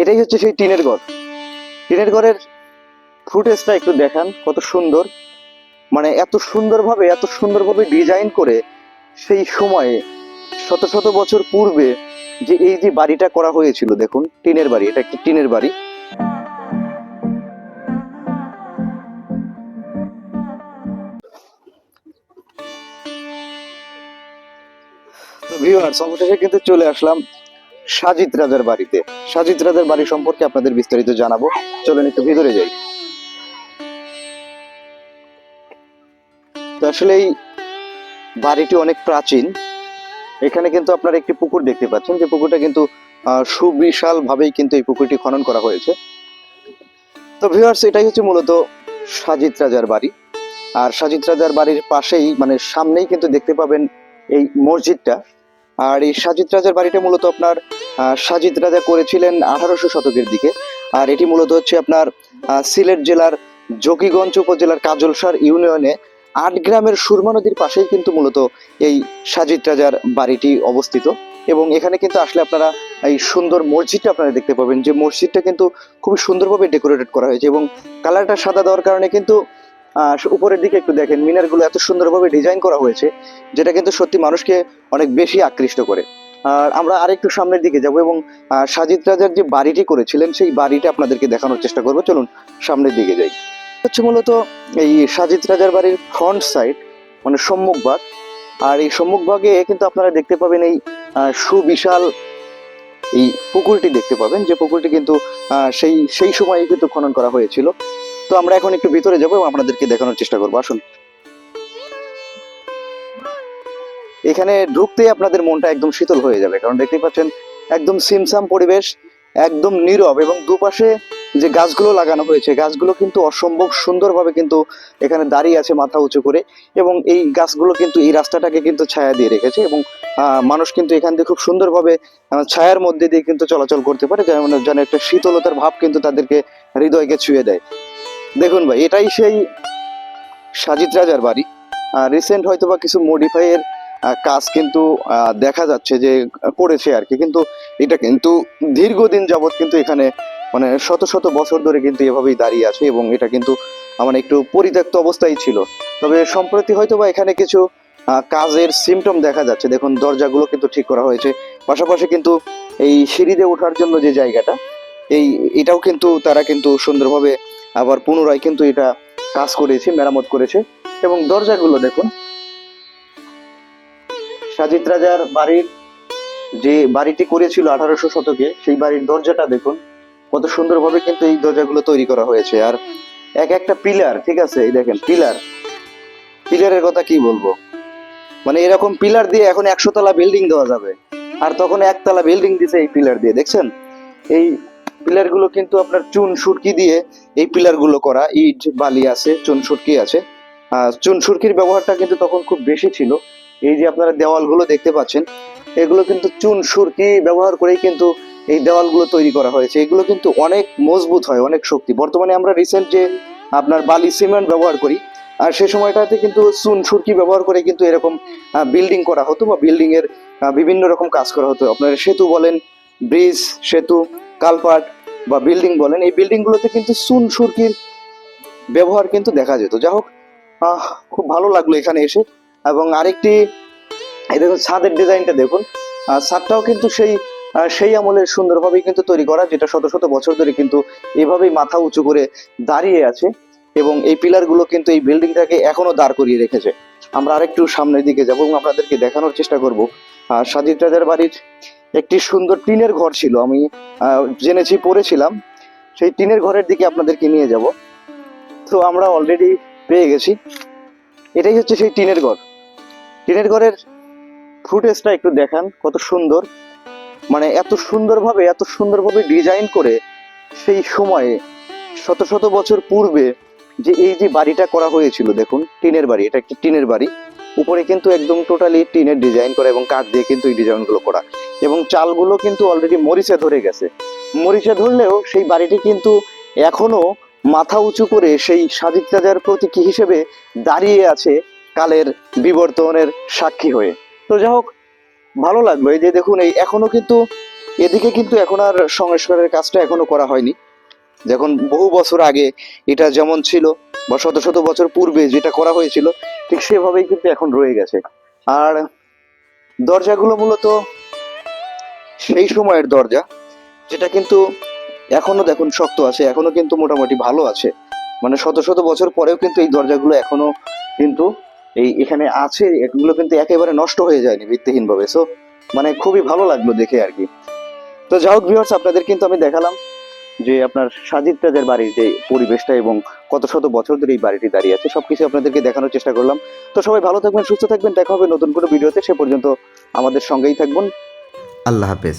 এটাই হচ্ছে সেই টিনের ঘর। টিনের ঘরের ফুটেজটা একটু দেখান, কত সুন্দর। মানে এত সুন্দরভাবে এত সুন্দরভাবে ডিজাইন করে সেই সময়ে, শত শত বছর পূর্বে যে এই যে বাড়িটা করা হয়েছিল, দেখুন, টিনের বাড়ি, এটা একটি টিনের বাড়ি। ভিউয়ার্স অবশেষে কিন্তু চলে আসলাম সাজিদ রাজার বাড়িতে। সাজিদ রাজার বাড়ি সম্পর্কে আপনাদের বিস্তারিত জানাব। চলেন একটু ভিতরে যাই। তো আসলে এই বাড়িটি অনেক প্রাচীন। এখানে কিন্তু আপনারা একটি পুকুর দেখতে পাচ্ছেন। যে পুকুরটা কিন্তু সুবিশাল ভাবেই কিন্তু এই পুকুরটি খনন করা হয়েছে। তো ভিউয়ার্স এটাই হচ্ছে মূলত সাজিদ রাজার বাড়ি। আর সাজিদ রাজার বাড়ির পাশেই মানে সামনেই কিন্তু দেখতে পাবেন এই মসজিদটা। আর এই সাজিদ রাজার বাড়িটা মূলত আপনার সাজিদ রাজা করেছিলেন আঠারোশো শতকের দিকে। আর এটি মূলত হচ্ছে আপনার সিলেট জেলার যোগীগঞ্জ উপজেলার কাজলসার ইউনিয়নে আট গ্রামের সুরমা নদীর পাশেই কিন্তু মূলত এই সাজিদ রাজার বাড়িটি অবস্থিত। এবং এখানে কিন্তু আসলে আপনারা এই সুন্দর মসজিদটা আপনারা দেখতে পাবেন। যে মসজিদটা কিন্তু খুবই সুন্দরভাবে ডেকোরেটেড করা হয়েছে এবং কালারটা সাদা দেওয়ার কারণে কিন্তু উপরের দিকে একটু দেখেন, মিনারগুলো এত সুন্দরভাবে ডিজাইন করা হয়েছে, যেটা কিন্তু সত্যি মানুষকে অনেক বেশি আকৃষ্ট করে। আর আমরা আরেকটু সামনের দিকে যাব এবং সাজিদ রাজার যে বাড়িটি করেছিলেন, সেই বাড়িটা আপনাদেরকে দেখানোর চেষ্টা করব। চলুন সামনের দিকে যাই। হচ্ছে মূলত এই সাজিদ রাজার বাড়ির ফ্রন্ট সাইড মানে সম্মুখভাগ আর এই সম্মুখভাগে কিন্তু আপনারা দেখতে পাবেন এই সুবিশাল এই পুকুরটি দেখতে পাবেন, যে পুকুরটি কিন্তু সেই সেই সময়ে কিন্তু খনন করা হয়েছিল। তো আমরা এখন একটু ভিতরে যাব এবং আপনাদেরকে দেখানোর চেষ্টা করব। আসুন। এখানে ঢুকতেই আপনাদের মনটা একদম শীতল হয়ে যাবে, কারণ দেখতেই পাচ্ছেন একদম সিমসাম পরিবেশ, একদম নীরব এবং দুপাশে যে গাছগুলো লাগানো হয়েছে, গাছগুলো কিন্তু অসম্ভব সুন্দরভাবে কিন্তু এখানে দাঁড়িয়ে আছে মাথা উঁচু করে এবং এই গাছগুলো কিন্তু এই রাস্তাটাকে কিন্তু ছায়া দিয়ে রেখেছে এবং মানুষ কিন্তু এখান দিয়ে খুব সুন্দরভাবে ছায়ার মধ্যে দিয়ে কিন্তু চলাচল করতে পারে, যেমন যেন একটা শীতলতার ভাব কিন্তু তাদেরকে হৃদয়কে ছুঁয়ে দেয়। দেখুন ভাই, এটাই সেই সাজিদ রাজার বাড়ি। রিসেন্ট হয়তো বা কিছু মডিফাই কাজ কিন্তু দেখা যাচ্ছে যে করেছে আর কি। কিন্তু এটা কিন্তু দীর্ঘদিন যাবৎ কিন্তু এখানে মানে শত শত বছর ধরে কিন্তু এভাবেই দাঁড়িয়ে আছে এবং এটা কিন্তু আমার একটু পরিত্যক্ত অবস্থায় ছিল। তবে সম্প্রতি হয়তো বা এখানে কিছু কাজের সিমটম দেখা যাচ্ছে। দেখুন, দরজাগুলো কিন্তু ঠিক করা হয়েছে। পাশাপাশি কিন্তু এই সিঁড়িতে ওঠার জন্য যে জায়গাটা, এই, এটাও কিন্তু তারা কিন্তু সুন্দরভাবে আবার পুনরায় কিন্তু এটা কাজ করেছে, মেরামত করেছে। এবং দরজাগুলো দেখুন। সাজিদ রাজার বাড়ির যে বাড়িটি করেছিল আঠারোশো শতকে, সেই বাড়ির দরজাটা দেখুন, কত সুন্দরভাবে কিন্তু এই দরজাগুলো তৈরি করা হয়েছে। আর এক একটা পিলার, ঠিক আছে, এই দেখেন, পিলার। পিলারের কথা কি বলব? মানে এরকম পিলার দিয়ে এখন একশো তলা বিল্ডিং দেওয়া যাবে। আর তখন একতলা বিল্ডিং দিছে এই পিলার দিয়ে, দেখছেন? এই পিলারগুলো কিন্তু আপনার চুন সুরকি দিয়ে এই পিলারগুলো করা, ইট, বালি আছে, চুন সুরকি আছে। চুন সুরকির ব্যবহারটা কিন্তু তখন খুব বেশি ছিল। এই যে আপনারা দেওয়ালগুলো দেখতে পাচ্ছেন, এগুলো কিন্তু চুন সুরকি ব্যবহার করেই কিন্তু এই দেওয়ালগুলো তৈরি করা হয়েছে। এগুলো কিন্তু অনেক মজবুত হয়, অনেক শক্তি। বর্তমানে আমরা রিসেন্ট যে আপনার বালি সিমেন্ট ব্যবহার করি, আর সে সময়টাতে কিন্তু চুন সুরকি ব্যবহার করে কিন্তু এরকম বিল্ডিং করা হতো বা বিল্ডিং এর বিভিন্ন রকম কাজ করা হতো। আপনার সেতু বলেন ব্রিজ সেতু কালপাট বা বিল্ডিং বলেন, এই বিল্ডিং গুলোতে কিন্তু চুন, সুরকির ব্যবহার কিন্তু দেখা যেত। যা হোক খুব ভালো লাগল এখানে এসে। এবং আরেকটি, এই দেখুন, ছাদের ডিজাইনটা দেখুন। ছাদটাও কিন্তু সেই সেই আমলের সুন্দরভাবেই কিন্তু তৈরি করা, যেটা শত শত বছর ধরে কিন্তু এভাবেই মাথা উঁচু করে দাঁড়িয়ে আছে। এবং এই পিলারগুলো কিন্তু এই বিল্ডিংটাকে এখনও দাঁড় করিয়ে রেখেছে। আমরা আরেকটু সামনের দিকে যাব এবং আপনাদেরকে দেখানোর চেষ্টা করব। সাজিদ রাজার বাড়ির একটি সুন্দর টিনের ঘর ছিল। আমি জেনেছি, পড়েছিলাম। সেই টিনের ঘরের দিকে আপনাদেরকে নিয়ে যাব। তো আমরা অলরেডি পেয়ে গেছি। এটাই হচ্ছে সেই টিনের ঘর। টিনের ঘরের ফুটেজটা একটু দেখান, কত সুন্দর। মানে এত সুন্দরভাবে এত সুন্দরভাবে ডিজাইন করে সেই সময়ে, শত শত বছর পূর্বে যে এই যে বাড়িটা করা হয়েছিল, দেখুন, টিনের বাড়ি, এটা একটি টিনের বাড়ি। উপরে কিন্তু একদম টোটালি টিনের ডিজাইন করা এবং কাঠ দিয়ে কিন্তু এই ডিজাইনগুলো করা। এবং চালগুলো কিন্তু অলরেডি মরিচে ধরে গেছে। মরিচে ধরলেও সেই বাড়িটি কিন্তু এখনও মাথা উঁচু করে সেই সাজিদ রাজার প্রতীকী হিসেবে দাঁড়িয়ে আছে কালের বিবর্তনের সাক্ষী হয়ে। তো যাই হোক, ভালো লাগল। এই যে দেখুন, এই এখনও কিন্তু, এদিকে কিন্তু এখন আর সংস্কারের কাজটা এখনও করা হয়নি। যখন বহু বছর আগে এটা যেমন ছিল, বা শত শত বছর পূর্বে যেটা করা হয়েছিল, ঠিক সেভাবেই কিন্তু এখন রয়ে গেছে। আর দরজাগুলো মূলত সেই সময়ের দরজা, যেটা কিন্তু এখনও দেখুন শক্ত আছে, এখনও কিন্তু মোটামুটি ভালো আছে। মানে শত শত বছর পরেও কিন্তু এই দরজাগুলো এখনও কিন্তু এই এখানে আছে, এগুলো কিন্তু একেবারে নষ্ট হয়ে যায়নি ভিত্তিহীন ভাবে সো মানে খুবই ভালো লাগল দেখে আর কি। তো যাই হোক ভিউয়ার্স আপনাদের কিন্তু আমি দেখালাম যে আপনার সাজিদ তাজের বাড়ির যে পরিবেশটা এবং কত শত বছর ধরে এই বাড়িটি দাঁড়িয়ে আছে, সবকিছু আপনাদেরকে দেখানোর চেষ্টা করলাম। তো সবাই ভালো থাকবেন, সুস্থ থাকবেন, দেখা হবে নতুন কোনো ভিডিওতে, সে পর্যন্ত আমাদের সঙ্গেই থাকবেন। আল্লাহ হাফেজ.